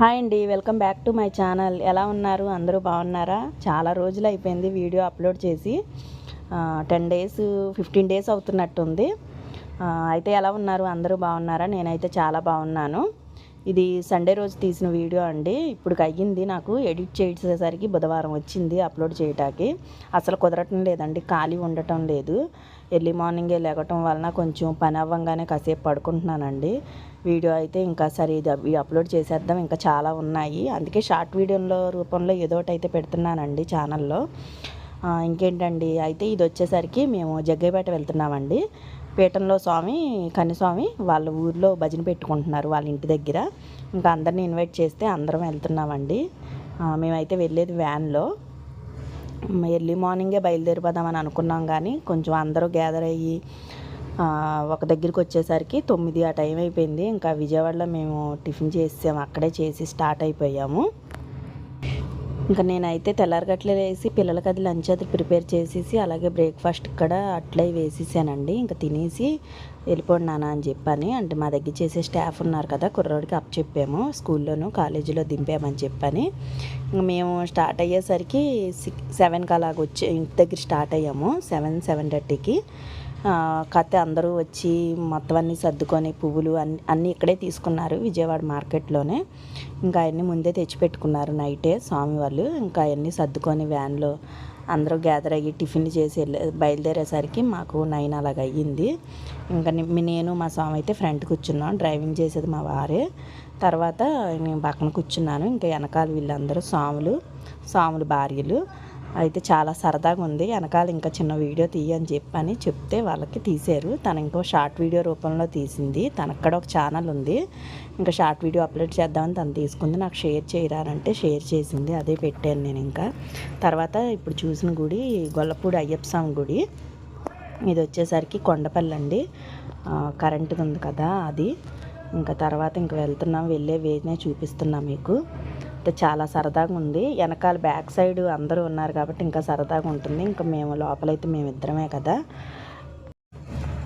Hi అండి welcome back to my channel. ఎలా ఉన్నారు? అందరూ బాగున్నారా? చాలా రోజులు అయిపోయింది వీడియో అప్లోడ్ చేసి. టెన్ డేస్ ఫిఫ్టీన్ డేస్ అవుతున్నట్టుంది. అయితే ఎలా ఉన్నారు? అందరూ బాగున్నారా? నేనైతే చాలా బాగున్నాను. ఇది సండే రోజు తీసిన వీడియో అండి. ఇప్పుడు అయ్యింది నాకు ఎడిట్ చేసేసరికి బుధవారం వచ్చింది అప్లోడ్ చేయటానికి. అసలు కుదరటం లేదండి ఖాళీ ఉండటం లేదు. ఎర్లీ మార్నింగే లేగటం వలన కొంచెం పని అవ్వంగానే కాసేపు పడుకుంటున్నానండి. వీడియో అయితే ఇంకా సరే ఇది అప్లోడ్ చేసేద్దాం. ఇంకా చాలా ఉన్నాయి. అందుకే షార్ట్ వీడియోలో రూపంలో ఏదో ఒకటి అయితే పెడుతున్నానండి ఛానల్లో. ఇంకేంటండి? అయితే ఇది వచ్చేసరికి మేము జగ్గైపేట వెళ్తున్నామండి. పీఠంలో స్వామి కన్నిస్వామి వాళ్ళ ఊర్లో భజన పెట్టుకుంటున్నారు వాళ్ళ ఇంటి దగ్గర. ఇంకా అందరిని ఇన్వైట్ చేస్తే అందరం వెళ్తున్నామండి. మేమైతే వెళ్ళేది వ్యాన్లో. ఎర్లీ మార్నింగే బయలుదేరిపోదామని అనుకున్నాం కానీ కొంచెం అందరూ గ్యాదర్ అయ్యి ఒక దగ్గరికి వచ్చేసరికి తొమ్మిది ఆ టైం అయిపోయింది. ఇంకా విజయవాడలో మేము టిఫిన్ చేసాము అక్కడే చేసి స్టార్ట్ అయిపోయాము. ఇంకా నేనైతే తెల్లారగట్లే వేసి పిల్లలకి అది లంచ్ అది ప్రిపేర్ చేసేసి అలాగే బ్రేక్ఫాస్ట్ కూడా అట్లే వేసేసానండి. ఇంకా తినేసి వెళ్ళిపోండి నాన్న అని చెప్పని అంటే మా దగ్గర చేసే స్టాఫ్ ఉన్నారు కదా కుర్రోడికి అప్ చెప్పాము. స్కూల్లోనూ కాలేజీలో దింపామని చెప్పని మేము స్టార్ట్ అయ్యేసరికి సిక్స్ సెవెన్కి అలాగ వచ్చి ఇంటి దగ్గర స్టార్ట్ అయ్యాము సెవెన్ సెవెన్ థర్టీకి. కాకపోతే అందరూ వచ్చి మొత్తం అన్నీ సర్దుకొని పువ్వులు అన్ని అన్నీ ఇక్కడే తీసుకున్నారు విజయవాడ మార్కెట్లోనే. ఇంకా అవన్నీ ముందే తెచ్చిపెట్టుకున్నారు నైటే స్వామి వాళ్ళు ఇంకా అవన్నీ సర్దుకొని వ్యాన్లో అందరూ గ్యాదర్ అయ్యి టిఫిన్ చేసి వెళ్ళే బయలుదేరేసరికి మాకు నైన్ అలాగ అయ్యింది. ఇంకా నేను మా స్వామి అయితే ఫ్రంట్ కూర్చున్నాం. డ్రైవింగ్ చేసేది మా వారే. తర్వాత నేను పక్కన కూర్చున్నాను. ఇంకా వెనకాల వీళ్ళందరూ స్వాములు స్వాములు భార్యలు. అయితే చాలా సరదాగా ఉంది. వెనకాల ఇంకా చిన్న వీడియో తీయని చెప్పని చెప్తే వాళ్ళకి తీశారు తను ఇంకో షార్ట్ వీడియో రూపంలో తీసింది. తనక్కడ ఒక ఛానల్ ఉంది. ఇంకా షార్ట్ వీడియో అప్లోడ్ చేద్దామని తను తీసుకుంది. నాకు షేర్ చేయరానంటే షేర్ చేసింది. అదే పెట్టాను నేను ఇంకా. తర్వాత ఇప్పుడు చూసిన గుడి గొల్లపూడి అయ్యప్ప స్వామి గుడి. ఇది వచ్చేసరికి కొండపల్లి అండి. కరెంటుది ఉంది కదా అది. ఇంకా తర్వాత ఇంక వెళ్తున్నాం. వెళ్ళే వేనే చూపిస్తున్నాం మీకు. చాలా సరదాగా ఉంది. వెనకాల బ్యాక్ సైడ్ అందరూ ఉన్నారు కాబట్టి ఇంకా సరదాగా ఉంటుంది. ఇంకా మేము లోపలైతే మేము ఇద్దరమే కదా.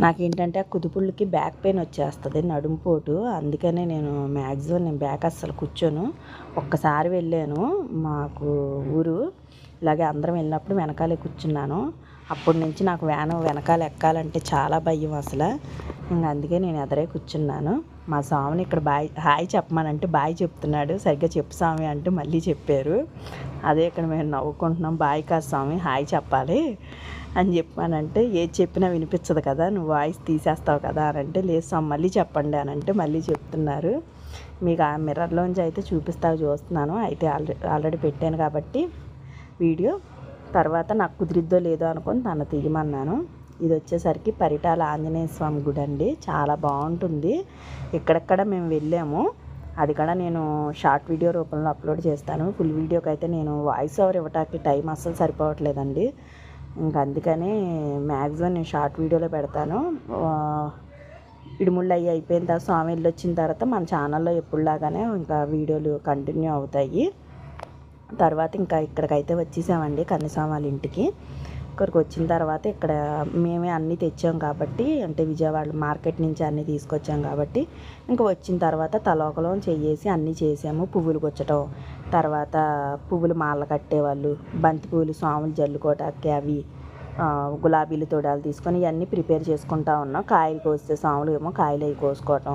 నాకేంటంటే ఆ కుదుపుళ్ళకి బ్యాక్ పెయిన్ వచ్చేస్తుంది నడుంపోటు అందుకనే నేను మ్యాక్సిమం నేను బ్యాక్ అస్సలు కూర్చోను. ఒక్కసారి వెళ్ళాను మాకు ఊరు. ఇలాగే అందరం వెళ్ళినప్పుడు వెనకాలే కూర్చున్నాను. అప్పటి నుంచి నాకు వ్యాన్ వెనకాల ఎక్కాలంటే చాలా భయం అసలు. ఇంక అందుకే నేను ఎదరే కూర్చున్నాను. మా స్వామిని ఇక్కడ బాయ్ హాయ్ చెప్పమనంటే బాయ్ చెప్తున్నాడు. సరిగ్గా చెప్పు స్వామి అంటూ మళ్ళీ చెప్పారు. అదే ఇక్కడ మేము నవ్వుకుంటున్నాం. బాయ్ కాదు స్వామి హాయ్ చెప్పాలి అని చెప్పానంటే ఏది చెప్పినా వినిపించదు కదా. నువ్వు వాయిస్ తీసేస్తావు కదా అని అంటే లేదు స్వామి మళ్ళీ చెప్పండి అని అంటే మళ్ళీ చెప్తున్నారు. మీకు ఆ మిర్రర్లోంచి అయితే చూపిస్తా చూస్తున్నాను. అయితే ఆల్రెడీ ఆల్రెడీ పెట్టాను కాబట్టి వీడియో తర్వాత నాకు కుదిరిద్దో లేదో అనుకొని తను తీయమన్నాను. ఇది వచ్చేసరికి పరిటాల ఆంజనేయ స్వామి గుడి అండి. చాలా బాగుంటుంది. ఎక్కడెక్కడ మేము వెళ్ళాము అది కూడా నేను షార్ట్ వీడియో రూపంలో అప్లోడ్ చేస్తాను. ఫుల్ వీడియోకి అయితే నేను వాయిస్ ఓవర్ ఇవ్వటానికి టైం అస్సలు సరిపోవట్లేదండి. ఇంకా అందుకని మ్యాక్సిమం నేను షార్ట్ వీడియోలో పెడతాను. ఇడుముళ్ళు అయ్యి అయిపోయిన తర్వాత స్వామి వెళ్ళి వచ్చిన తర్వాత మన ఛానల్లో ఎప్పుడులాగానే ఇంకా వీడియోలు కంటిన్యూ అవుతాయి. తర్వాత ఇంకా ఇక్కడికైతే వచ్చేసామండి కన్నస్వామి వాళ్ళ ఇంటికి. ఇక్కడికి వచ్చిన తర్వాత ఇక్కడ మేమే అన్నీ తెచ్చాం కాబట్టి అంటే విజయవాడ మార్కెట్ నుంచి అన్నీ తీసుకొచ్చాం కాబట్టి ఇంకా వచ్చిన తర్వాత తలోకలం చేసి అన్నీ చేసాము పువ్వులు గుచ్చటం. తర్వాత పువ్వులు మాల కట్టేవాళ్ళు బంతి పువ్వులు స్వాములు జల్లుకోటాకి అవి గులాబీలు తోడాలు తీసుకొని ఇవన్నీ ప్రిపేర్ చేసుకుంటా ఉన్నాం. కాయలు కోస్తే సాములు ఏమో కాయలు అవి కోసుకోవటం.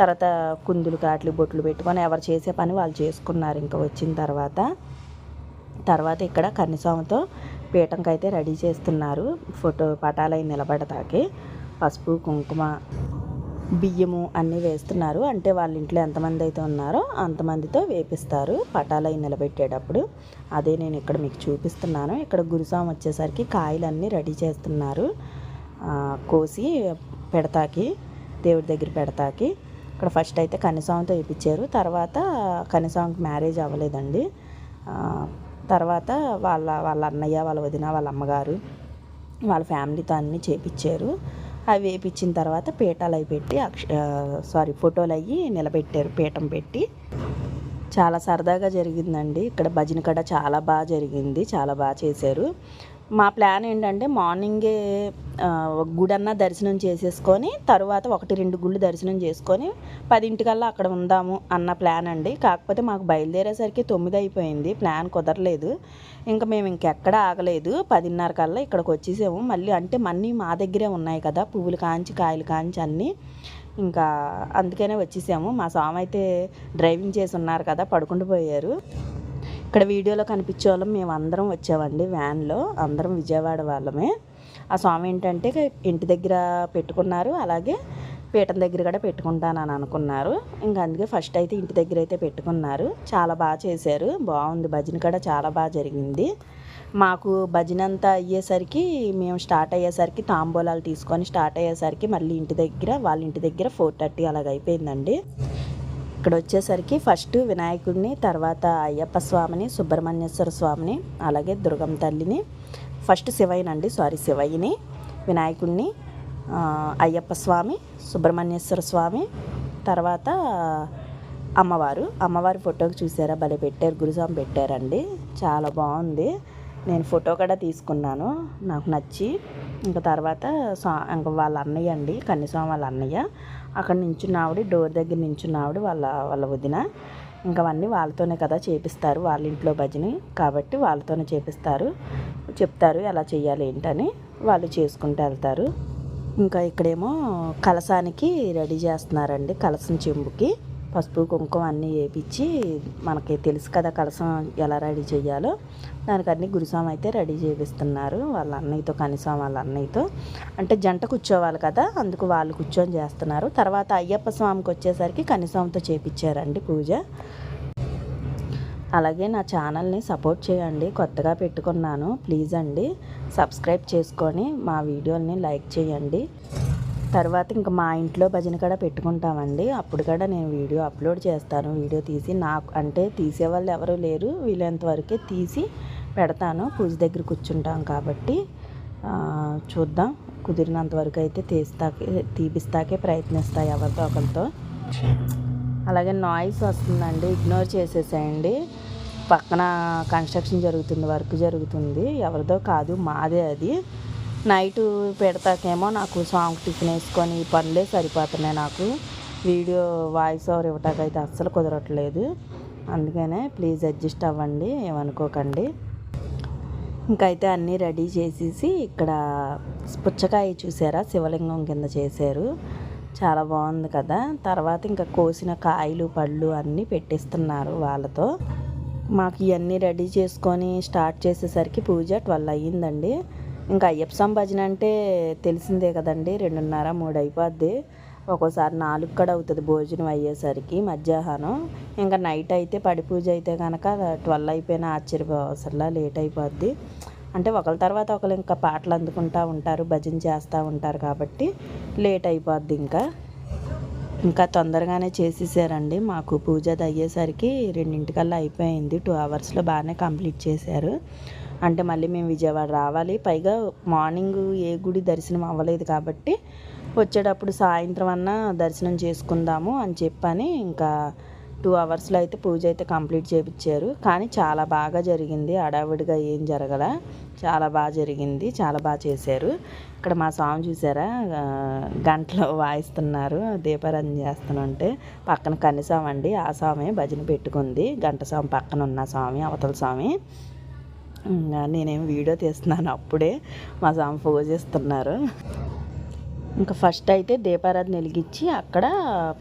తర్వాత కుందులు కాట్లు బొట్లు పెట్టుకొని ఎవరు చేసే పని వాళ్ళు చేసుకున్నారు. ఇంకా వచ్చిన తర్వాత తర్వాత ఇక్కడ కన్నిస్వామితో పీఠంకి అయితే రెడీ చేస్తున్నారు. ఫోటో పటాలై నిలబడతాకి పసుపు కుంకుమ బియ్యము అన్నీ వేస్తున్నారు. అంటే వాళ్ళ ఇంట్లో ఎంతమంది అయితే ఉన్నారో అంతమందితో వేపిస్తారు పటాలై నిలబెట్టేటప్పుడు. అదే నేను ఇక్కడ మీకు చూపిస్తున్నాను. ఇక్కడ గురుస్వామి వచ్చేసరికి కాయలన్నీ రెడీ చేస్తున్నారు. కోసి పెడతాకి దేవుడి దగ్గర పెడతాకి. ఇక్కడ ఫస్ట్ అయితే కన్నిస్వామితో వేయించారు తర్వాత కన్నిస్వామికి మ్యారేజ్ అవ్వలేదండి. తర్వాత వాళ్ళ వాళ్ళ అన్నయ్య వాళ్ళ వదిన వాళ్ళ అమ్మగారు వాళ్ళ ఫ్యామిలీతో అన్నీ చేపించారు అవి వేపించిన తర్వాత పీఠాలు అవి పెట్టి అక్ష సారీ ఫోటోలు అవి నిలబెట్టారు పీఠం పెట్టి. చాలా సరదాగా జరిగిందండి. ఇక్కడ భజన కడ చాలా బాగా జరిగింది చాలా బాగా చేశారు. మా ప్లాన్ ఏంటంటే మార్నింగే గుడన్నా దర్శనం చేసేసుకొని తర్వాత ఒకటి రెండు గుళ్ళు దర్శనం చేసుకొని పదింటికల్లా అక్కడ ఉందాము అన్న ప్లాన్ అండి. కాకపోతే మాకు బయలుదేరేసరికి తొమ్మిది అయిపోయింది. ప్లాన్ కుదరలేదు. ఇంకా మేము ఇంకెక్కడ ఆగలేదు. పదిన్నర కల్లా ఇక్కడికి వచ్చేసాము. మళ్ళీ అంటే మన్నీ మా దగ్గరే ఉన్నాయి కదా పువ్వులు కాంచి కాయలు కాంచి అన్నీ. ఇంకా అందుకనే వచ్చేసాము. మా స్వామి అయితే డ్రైవింగ్ చేసి ఉన్నారు కదా పడుకుంటూ పోయారు ఇక్కడ వీడియోలో కనిపించే వాళ్ళం మేము అందరం వచ్చామండి వ్యాన్లో. అందరం విజయవాడ వాళ్ళమే. ఆ స్వామి ఏంటంటే ఇంటి దగ్గర పెట్టుకున్నారు. అలాగే పీఠం దగ్గర కూడా పెట్టుకుంటానని అనుకున్నారు. ఇంకా అందుకే ఫస్ట్ అయితే ఇంటి దగ్గర అయితే పెట్టుకున్నారు. చాలా బాగా చేశారు. బాగుంది. భజన కూడా చాలా బాగా జరిగింది. మాకు భజన అంతా అయ్యేసరికి మేము స్టార్ట్ అయ్యేసరికి తాంబూలాలు తీసుకొని స్టార్ట్ అయ్యేసరికి మళ్ళీ ఇంటి దగ్గర వాళ్ళ ఇంటి దగ్గర ఫోర్ థర్టీ అలాగ అయిపోయిందండి ఇక్కడ వచ్చేసరికి ఫస్ట్ వినాయకుడిని తర్వాత అయ్యప్ప స్వామిని సుబ్రహ్మణ్యేశ్వర స్వామిని అలాగే దుర్గం తల్లిని ఫస్ట్ శివయ్యనండి సారీ శివయ్యని వినాయకుడిని అయ్యప్ప స్వామి సుబ్రహ్మణ్యేశ్వర స్వామి తర్వాత అమ్మవారు. అమ్మవారి ఫోటోకి చూసారా? భలే పెట్టారు గురుస్వామి పెట్టారండి. చాలా బాగుంది. నేను ఫోటో కూడా తీసుకున్నాను. నాకు నచ్చి ఇంకా తర్వాత స్వా ఇంకా వాళ్ళ అన్నయ్య అండి కన్నీస్వామి వాళ్ళ అన్నయ్య. అక్కడ నించున్న ఆవిడ డోర్ దగ్గర నించున్న ఆవిడ వాళ్ళ వాళ్ళ వదిన. ఇంకా అవన్నీ వాళ్ళతోనే కదా చేపిస్తారు వాళ్ళ ఇంట్లో భజని. కాబట్టి వాళ్ళతోనే చేపిస్తారు. చెప్తారు ఎలా చేయాలి ఏంటని వాళ్ళు చేసుకుంటూ వెళ్తారు. ఇంకా ఇక్కడేమో కలసానికి రెడీ చేస్తున్నారండి కలసం చెంబుకి. పసుపు కుంకుమ అన్నీ వేపించి మనకి తెలుసు కదా కలసం ఎలా రెడీ చేయాలో. దానికి అన్ని గురుస్వామి అయితే రెడీ చేపిస్తున్నారు వాళ్ళ అన్నయ్యతో కనీసం వాళ్ళ అన్నయ్యతో. అంటే జంట కూర్చోవాలి కదా అందుకు వాళ్ళు కూర్చొని చేస్తున్నారు. తర్వాత అయ్యప్ప స్వామికి వచ్చేసరికి కనీసంతో చేపించారండి పూజ. అలాగే నా ఛానల్ని సపోర్ట్ చేయండి కొత్తగా పెట్టుకున్నాను ప్లీజ్ అండి. సబ్స్క్రైబ్ చేసుకొని మా వీడియోని లైక్ చేయండి. తర్వాత ఇంకా మా ఇంట్లో భజన కూడా పెట్టుకుంటామండి. అప్పుడు కూడా నేను వీడియో అప్లోడ్ చేస్తాను. వీడియో తీసి నాకు అంటే తీసేవాళ్ళు ఎవరు లేరు. వీలైనంత వరకే తీసి పెడతాను. పూజ దగ్గర కూర్చుంటాం కాబట్టి చూద్దాం. కుదిరినంత వరకు అయితే తీస్తాకే తీపిస్తాకే ప్రయత్నిస్తా ఎవరితో ఒకరితో. అలాగే నాయిస్ వస్తుందండి. ఇగ్నోర్ చేసేసేయండి. పక్కన కన్స్ట్రక్షన్ జరుగుతుంది వర్క్ జరుగుతుంది. ఎవరిదో కాదు మాదే అది. నైట్ పెడతాకేమో నాకు సాంగ్ టిఫిన్ వేసుకొని ఈ పనులే సరిపోతున్నాయి నాకు. వీడియో వాయిస్ ఓవర్ ఇవ్వటాకైతే అస్సలు కుదరట్లేదు. అందుకనే ప్లీజ్ అడ్జస్ట్ అవ్వండి ఏమనుకోకండి. ఇంకైతే అన్నీ రెడీ చేసేసి ఇక్కడ పుచ్చకాయ చూసారా? శివలింగం కింద చేశారు. చాలా బాగుంది కదా? తర్వాత ఇంకా కోసిన కాయలు పళ్ళు అన్నీ పెట్టిస్తున్నారు వాళ్ళతో. మాకు ఇవన్నీ రెడీ చేసుకొని స్టార్ట్ చేసేసరికి పూజ ట్వెల్వ్ అయ్యిందండి. ఇంకా అయ్యప్ప భజన అంటే తెలిసిందే కదండి రెండున్నర మూడు అయిపోద్ది. ఒక్కోసారి నాలుగు కూడా అవుతుంది భోజనం అయ్యేసరికి మధ్యాహ్నం. ఇంకా నైట్ అయితే పడి పూజ అయితే కనుక ట్వెల్వ్ అయిపోయినా ఆశ్చర్యపోవసరలా లేట్ అయిపోద్ది. అంటే ఒకరి తర్వాత ఒకరు ఇంకా పాటలు అందుకుంటూ ఉంటారు భజన చేస్తూ ఉంటారు కాబట్టి లేట్ అయిపోద్ది ఇంకా. ఇంకా తొందరగానే చేసేసారండి. మాకు పూజ అది అయ్యేసరికి రెండింటికల్లా అయిపోయింది. టూ అవర్స్లో బాగానే కంప్లీట్ చేశారు. అంటే మళ్ళీ మేము విజయవాడ రావాలి. పైగా మార్నింగ్ ఏ గుడి దర్శనం అవ్వలేదు కాబట్టి వచ్చేటప్పుడు సాయంత్రం అన్నా దర్శనం చేసుకుందాము అని చెప్పని ఇంకా టూ అవర్స్లో అయితే పూజ అయితే కంప్లీట్ చేయించారు కానీ చాలా బాగా జరిగింది. అడావిడిగా ఏం జరగల. చాలా బాగా జరిగింది. చాలా బాగా చేశారు. ఇక్కడ మా స్వామి చూసారా? గంటలో వాయిస్తున్నారు. దీపారాధన చేస్తానంటే పక్కన కన్నిస్వామి అండి. ఆ స్వామి భజన పెట్టుకుంది. గంట స్వామి పక్కన ఉన్న స్వామి అవతల స్వామి. నేనేం వీడియో తీస్తున్నాను అప్పుడే. మా సామ్ పూజ చేస్తున్నారు. ఇంకా ఫస్ట్ అయితే దీపారాధన వెలిగించి అక్కడ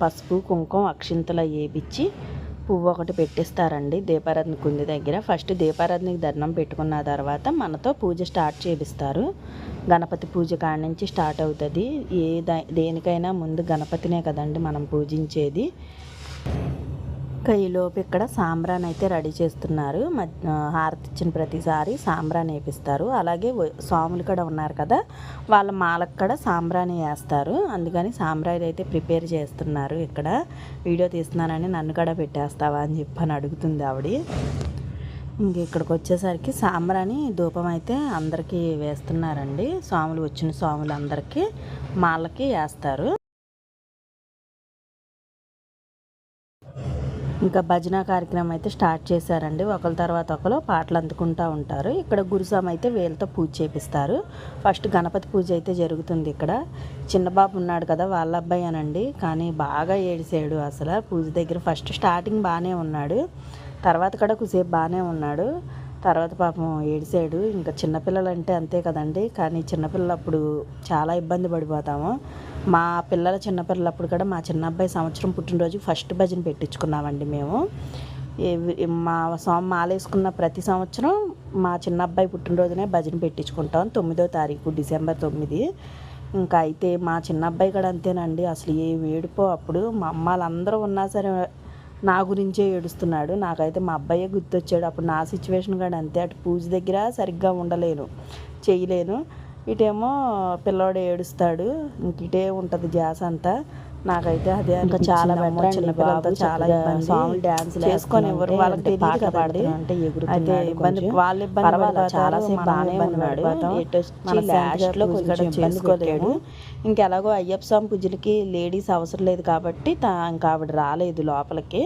పసుపు కుంకుమ అక్షింతలు వేపించి పువ్వు ఒకటి పెట్టిస్తారండి దీపారాధన కుంది దగ్గర. ఫస్ట్ దీపారాధనకి దండం పెట్టుకున్న తర్వాత మనతో పూజ స్టార్ట్ చేపిస్తారు. గణపతి పూజ కాడ నుంచి స్టార్ట్ అవుతుంది. ఏ దేనికైనా ముందు గణపతినే కదండి మనం పూజించేది. ఈలోపు ఇక్కడ సాంబ్రాన్ అయితే రెడీ చేస్తున్నారు. హారతి ఇచ్చిన ప్రతిసారి సాంబ్రాన్ వేపిస్తారు. అలాగే స్వాములు కూడా ఉన్నారు కదా వాళ్ళ మాలకు కూడా సాంబ్రాని వేస్తారు. అందుకని సాంబ్రాయిలు అయితే ప్రిపేర్ చేస్తున్నారు ఇక్కడ. వీడియో తీస్తున్నానని నన్ను కూడా పెట్టేస్తావా అని చెప్పని అడుగుతుంది ఆవిడ. ఇంక ఇక్కడికి వచ్చేసరికి సాంబ్రాని ధూపం అయితే అందరికీ వేస్తున్నారండి. స్వాములు వచ్చిన స్వాములు అందరికీ మాలకి వేస్తారు. ఇంకా భజన కార్యక్రమం అయితే స్టార్ట్ చేశారండి. ఒకరి తర్వాత ఒకరు పాటలు అందుకుంటూ ఉంటారు. ఇక్కడ గురుసామ అయితే వేలతో పూజ చేపిస్తారు. ఫస్ట్ గణపతి పూజ అయితే జరుగుతుంది ఇక్కడ. చిన్నబాబు ఉన్నాడు కదా వాళ్ళ అబ్బాయి అనండి. కానీ బాగా ఏడిసాడు అసలు. పూజ దగ్గర ఫస్ట్ స్టార్టింగ్ బాగానే ఉన్నాడు. తర్వాత కూడా కొద్దిసేపు బాగానే ఉన్నాడు. తర్వాత పాపం ఏడిసాడు ఇంకా చిన్నపిల్లలు అంటే అంతే కదండి. కానీ చిన్నపిల్లలు అప్పుడు చాలా ఇబ్బంది పడిపోతాము. మా పిల్లల చిన్నపిల్లలప్పుడు కూడా మా చిన్న అబ్బాయి సంవత్సరం పుట్టినరోజు ఫస్ట్ భజన పెట్టించుకున్నామండి మేము. మా స్వామి మాలేసుకున్న ప్రతి సంవత్సరం మా చిన్న అబ్బాయి పుట్టినరోజునే భజన పెట్టించుకుంటాం. తొమ్మిదో తారీఖు డిసెంబర్ తొమ్మిది. ఇంకా అయితే మా చిన్న అబ్బాయి కూడా అంతేనండి. అసలు ఏ వేడిపో అప్పుడు మా అమ్మాలందరూ ఉన్నా సరే నా గురించే ఏడుస్తున్నాడు. నాకైతే మా అబ్బాయే గుర్తొచ్చాడు. అప్పుడు నా సిచ్యువేషన్ కూడా అంతే. అటు పూజ దగ్గర సరిగ్గా ఉండలేను చేయలేను. ఇటేమో పిల్లోడు ఏడుస్తాడు. ఇంక ఇటే ఉంటుంది ధ్యాస అంతా. నాకైతే అదే ఇంకా చాలా బెటర్ చిన్న పిల్లలతో చాలా ఇబ్బంది. స్వాములు డ్యాన్స్ చేసుకొని ఎవరు వాళ్ళకి తెలియదు పాటలు పాడుతున్నా అంటే ఎగురుతే ఇబ్బంది వాళ్ళు ఇబ్బంది చాలా సేపు బాగానే ఉన్నాడు లాస్ట్లో కొంచెం చేసుకోలేడు ఇంకెలాగో అయ్యప్ప స్వామి పూజలకి లేడీస్ అవసరం లేదు కాబట్టి తా- ఇంకా ఆవిడ రాలేదు లోపలికి.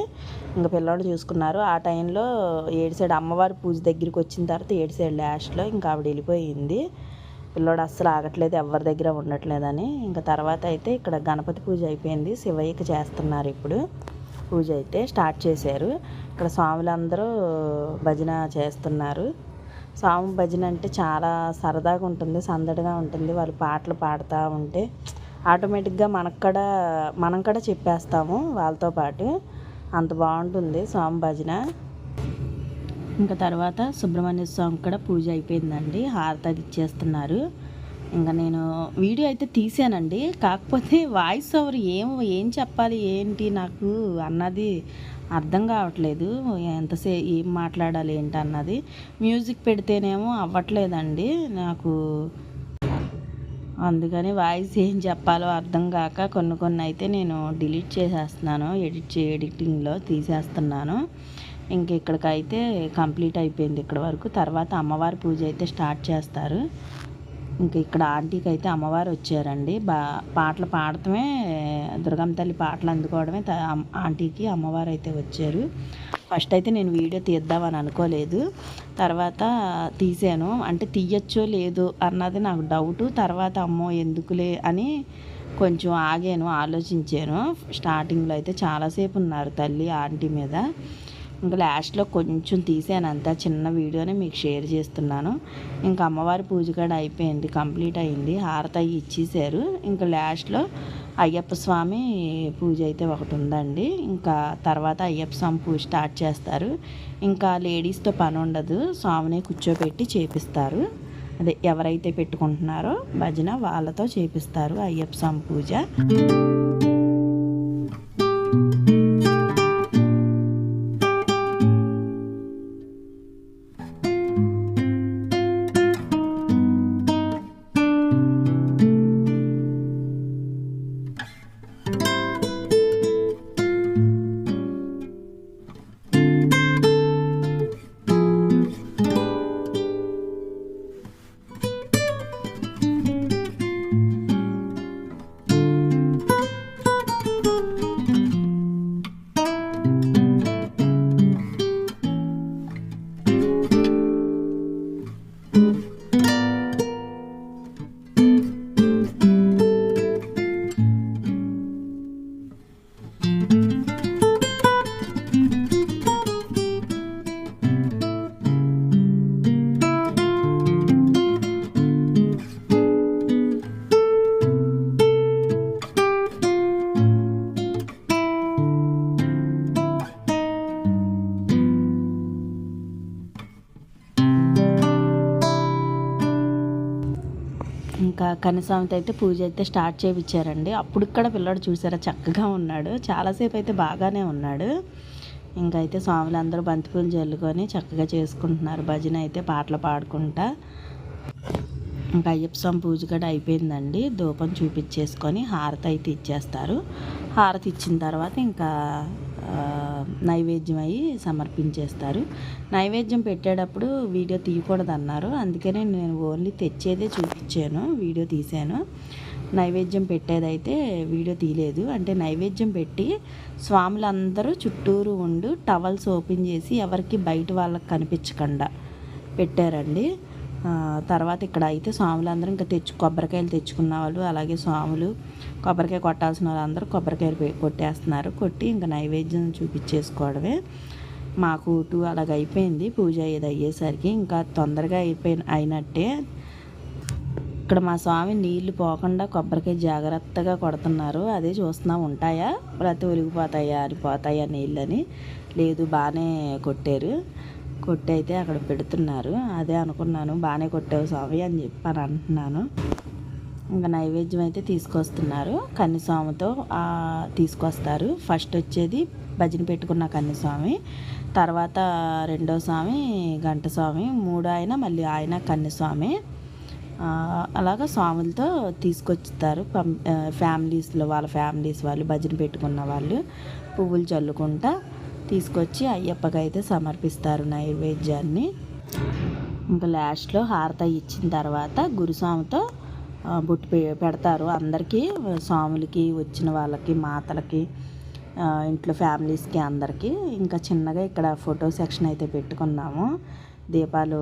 ఇంకా పిల్లోడు చూసుకున్నారు. ఆ టైంలో ఏడు సైడ్ అమ్మవారి పూజ దగ్గరికి వచ్చిన తర్వాత ఏడు సైడ్ లాస్ట్లో ఇంకా ఆవిడ వెళ్ళిపోయింది. పిల్లోడు అస్సలు ఆగట్లేదు ఎవరి దగ్గర ఉండట్లేదని. ఇంకా తర్వాత అయితే ఇక్కడ గణపతి పూజ అయిపోయింది. శివయ్యకి చేస్తున్నారు ఇప్పుడు. పూజ అయితే స్టార్ట్ చేశారు. ఇక్కడ స్వాములందరూ భజన చేస్తున్నారు. స్వామి భజన అంటే చాలా సరదాగా ఉంటుంది సందడిగా ఉంటుంది. వాళ్ళు పాటలు పాడుతూ ఉంటే ఆటోమేటిక్గా మనకు కూడా మనం కూడా చెప్పేస్తాము వాళ్ళతో పాటు. అంత బాగుంటుంది స్వామి భజన. ఇంకా తర్వాత సుబ్రహ్మణ్య స్వామి కూడా పూజ అయిపోయిందండి. హారతి అది ఇచ్చేస్తున్నారు. ఇంకా నేను వీడియో అయితే తీసానండి. కాకపోతే వాయిస్ ఓవర్ ఏం ఏం చెప్పాలి ఏంటి నాకు అన్నది అర్థం కావట్లేదు. ఎంతసే ఏం మాట్లాడాలి ఏంటి అన్నది మ్యూజిక్ పెడితేనేమో అవ్వట్లేదండి నాకు. అందుకని వాయిస్ ఏం చెప్పాలో అర్థం కాక కొన్ని కొన్ని అయితే నేను డిలీట్ చేసేస్తున్నాను. ఎడిట్ చే ఎడిటింగ్లో తీసేస్తున్నాను. ఇంక ఇక్కడికైతే కంప్లీట్ అయిపోయింది ఇక్కడ వరకు. తర్వాత అమ్మవారి పూజ అయితే స్టార్ట్ చేస్తారు. ఇంక ఇక్కడ ఆంటీకి అయితే అమ్మవారు వచ్చారండి. బా పాటలు పాడటమే దుర్గమ్మ తల్లి పాటలు అందుకోవడమే ఆంటీకి అమ్మవారు అయితే వచ్చారు. ఫస్ట్ అయితే నేను వీడియో తీద్దామని అనుకోలేదు. తర్వాత తీసాను. అంటే తీయచ్చో లేదో అన్నది నాకు డౌట్. తర్వాత అమ్మో ఎందుకులే అని కొంచెం ఆగాను ఆలోచించాను. స్టార్టింగ్లో అయితే చాలాసేపు ఉన్నారు తల్లి ఆంటీ మీద. ఇంకా లాస్ట్లో కొంచెం తీసాను అంతా చిన్న వీడియోని మీకు షేర్ చేస్తున్నాను. ఇంకా అమ్మవారి పూజ కూడా అయిపోయింది కంప్లీట్ అయింది. హారత ఇచ్చేసారు ఇంకా లాస్ట్లో అయ్యప్ప స్వామి పూజ అయితే ఒకటి ఉందండి. ఇంకా తర్వాత అయ్యప్ప స్వామి పూజ స్టార్ట్ చేస్తారు. ఇంకా లేడీస్తో పని ఉండదు. స్వామిని కూర్చోబెట్టి చేపిస్తారు. అదే ఎవరైతే పెట్టుకుంటున్నారో భజన వాళ్ళతో చేపిస్తారు అయ్యప్ప స్వామి పూజ. ఇంకా కనీసామెత అయితే పూజ అయితే స్టార్ట్ చేయించారండి అప్పుడు ఇక్కడ పిల్లడు చూసారా చక్కగా ఉన్నాడు. చాలాసేపు అయితే బాగానే ఉన్నాడు. ఇంకా అయితే స్వాములందరూ బంతిపూలు జల్లుకొని చక్కగా చేసుకుంటున్నారు. భజన అయితే పాటలు పాడుకుంటా. ఇంకా అయ్యప్ప స్వామి పూజ కూడా అయిపోయిందండి. ధూపం చూపించేసుకొని హారతి అయితే ఇచ్చేస్తారు. హారతి ఇచ్చిన తర్వాత ఇంకా నైవేద్యం అయ్యి సమర్పించేస్తారు. నైవేద్యం పెట్టేటప్పుడు వీడియో తీయకూడదు అన్నారు అందుకనే నేను ఓన్లీ తెచ్చేదే చూపించాను వీడియో తీశాను. నైవేద్యం పెట్టేదైతే వీడియో తీయలేదు. అంటే నైవేద్యం పెట్టి స్వాములందరూ చుట్టూరు ఉండు టవల్స్ ఓపెన్ చేసి ఎవరికి బయట వాళ్ళకి కనిపించకుండా పెట్టారండి. తర్వాత ఇక్కడ అయితే స్వాములందరూ ఇంకా తెచ్చు కొబ్బరికాయలు తెచ్చుకున్న వాళ్ళు అలాగే స్వాములు కొబ్బరికాయ కొట్టాల్సిన వాళ్ళు అందరూ కొబ్బరికాయలు కొట్టేస్తున్నారు. కొట్టి ఇంకా నైవేద్యం చూపించేసుకోవడమే మాకు టూ అలాగ అయిపోయింది. పూజ ఇది అయ్యేసరికి ఇంకా తొందరగా అయిపోయిన అయినట్టే ఇక్కడ మా స్వామి నీళ్ళు పోకుండా కొబ్బరికాయ జాగ్రత్తగా కొడుతున్నారు. అదే చూస్తున్నా ఉంటాయా? లేకపోతే ఒలిగిపోతాయా అరిపోతాయా నీళ్ళని? లేదు బాగానే కొట్టారు. కొట్టి అయితే అక్కడ పెడుతున్నారు. అదే అనుకున్నాను బాగానే కొట్టావు స్వామి అని చెప్పాను అంటున్నాను. ఇంకా నైవేద్యం అయితే తీసుకొస్తున్నారు. కన్నిస్వామితో తీసుకొస్తారు. ఫస్ట్ వచ్చేది భజన పెట్టుకున్న కన్నిస్వామి తర్వాత రెండో స్వామి గంట స్వామి మూడో ఆయన మళ్ళీ ఆయన కన్నిస్వామి. అలాగ అలాగా స్వాములతో తీసుకొచ్చుతారు. పం ఫ్యామిలీస్లో వాళ్ళ ఫ్యామిలీస్ వాళ్ళు భజన పెట్టుకున్న వాళ్ళు పువ్వులు చల్లుకుంటా తీసుకొచ్చి అయ్యప్పకైతే సమర్పిస్తారు నైవేద్యాన్ని. ఇంకా లాస్ట్లో హారత ఇచ్చిన తర్వాత గురుస్వామితో బుట్టు పె పెడతారు. అందరికీ స్వాములకి వచ్చిన వాళ్ళకి మాతలకి ఇంట్లో ఫ్యామిలీస్కి అందరికీ. ఇంకా చిన్నగా ఇక్కడ ఫోటో సెక్షన్ అయితే పెట్టుకున్నాము. దీపాలు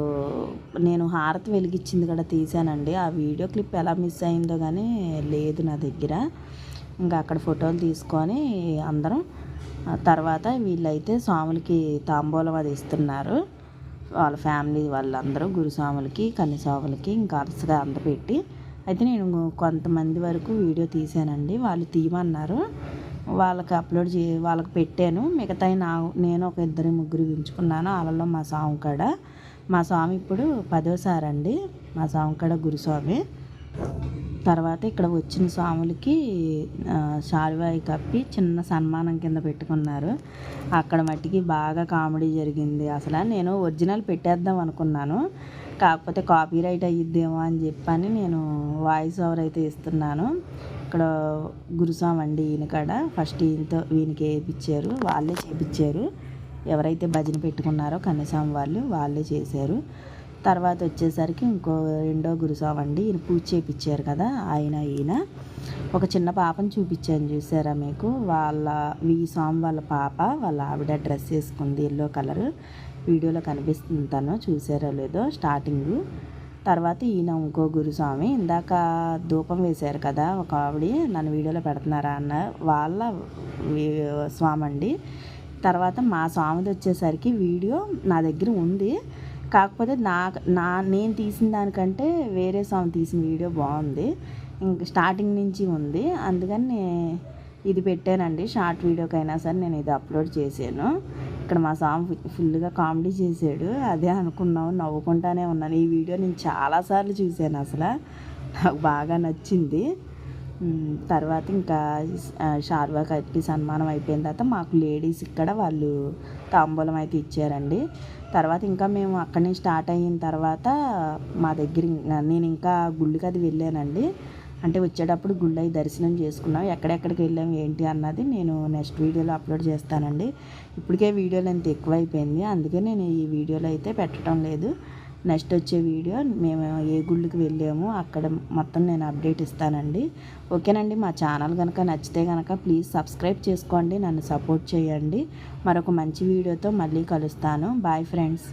నేను హారతి వెలిగించింది కూడా తీసానండి ఆ వీడియో క్లిప్ ఎలా మిస్ అయిందో కానీ లేదు నా దగ్గర. ఇంకా అక్కడ ఫోటోలు తీసుకొని అందరం తర్వాత వీళ్ళైతే స్వాములకి తాంబూలం అది ఇస్తున్నారు. వాళ్ళ ఫ్యామిలీ వాళ్ళందరూ గురుస్వాములకి కన్నిస్వాములకి ఇంకా అరసగా అందపెట్టి అయితే నేను కొంతమంది వరకు వీడియో తీసానండి వాళ్ళు తీయమన్నారు. వాళ్ళకి అప్లోడ్ చే వాళ్ళకి పెట్టాను. మిగతా నా నేను ఒక ఇద్దరు ముగ్గురు ఉంచుకున్నాను వాళ్ళలో మా స్వామి కాడ. మా స్వామి ఇప్పుడు పదోసారి అండి మా స్వామి కాడ గురుస్వామి తర్వాత ఇక్కడ వచ్చిన స్వాములకి శాలువాయి కప్పి చిన్న సన్మానం కింద పెట్టుకున్నారు. అక్కడ మట్టికి బాగా కామెడీ జరిగింది. అసలు నేను ఒరిజినల్ పెట్టేద్దాం అనుకున్నాను. కాకపోతే కాపీ రైట్ అయ్యిద్దేమో అని చెప్పని నేను వాయిస్ ఓవర్ అయితే ఇస్తున్నాను. ఇక్కడ గురుస్వామి అండి ఈయన కాడ. ఫస్ట్ ఈయనతో ఈయనకి వేయించారు. వాళ్ళే చేపించారు. ఎవరైతే భజన పెట్టుకున్నారో కన్యస్వామి వాళ్ళు వాళ్ళే చేశారు. తర్వాత వచ్చేసరికి ఇంకో రెండో గురుస్వామి అండి ఈయన పూజ చేయించారు కదా ఆయన ఈయన. ఒక చిన్న పాపను చూపించాను చూసారా మీకు? వాళ్ళ ఈ స్వామి వాళ్ళ పాప వాళ్ళ ఆవిడ డ్రెస్ వేసుకుంది ఎల్లో కలర్. వీడియోలో కనిపిస్తుంది తను చూసారో లేదో స్టార్టింగ్. తర్వాత ఈయన ఇంకో గురుస్వామి ఇందాక ధూపం వేశారు కదా ఒక ఆవిడ నన్ను వీడియోలో పెడుతున్నారా అన్న వాళ్ళ స్వామి అండి తర్వాత మా స్వామిది వచ్చేసరికి వీడియో నా దగ్గర ఉంది. కాకపోతే నా నా నేను తీసిన దానికంటే వేరే సాంగ్ తీసిన వీడియో బాగుంది. ఇంక స్టార్టింగ్ నుంచి ఉంది. అందుకని ఇది పెట్టానండి. షార్ట్ వీడియోకైనా సరే నేను ఇది అప్లోడ్ చేశాను. ఇక్కడ మా సాంగ్ ఫుల్గా కామెడీ చేశాడు. అదే అనుకున్నావు నవ్వుకుంటానే ఉన్నాను. ఈ వీడియో నేను చాలాసార్లు చూశాను అసలు. నాకు బాగా నచ్చింది. తర్వాత ఇంకా షార్వా కట్టి సన్మానం అయిపోయిన తర్వాత మాకు లేడీస్ ఇక్కడ వాళ్ళు తాంబూలం అయితే ఇచ్చారండి. తర్వాత ఇంకా మేము అక్కడి నుంచి స్టార్ట్ అయిన తర్వాత మా దగ్గర నేను ఇంకా గుళ్ళకి అది వెళ్ళానండి. అంటే వచ్చేటప్పుడు గుళ్ళు అయి దర్శనం చేసుకున్నాం. ఎక్కడెక్కడికి వెళ్ళాం ఏంటి అన్నది నేను నెక్స్ట్ వీడియోలో అప్లోడ్ చేస్తానండి. ఇప్పటికే వీడియోలు ఎంత ఎక్కువైపోయింది. అందుకే నేను ఈ వీడియోలో అయితే పెట్టడం లేదు. నెక్స్ట్ వచ్చే వీడియో మేము ఏ గుళ్ళకి వెళ్ళాము అక్కడ మొత్తం నేను అప్డేట్ ఇస్తానండి. ఓకేనండి మా ఛానల్ కనుక నచ్చితే కనుక ప్లీజ్ సబ్స్క్రైబ్ చేసుకోండి నన్ను సపోర్ట్ చేయండి. మరొక మంచి వీడియోతో మళ్ళీ కలుస్తాను. Bye friends.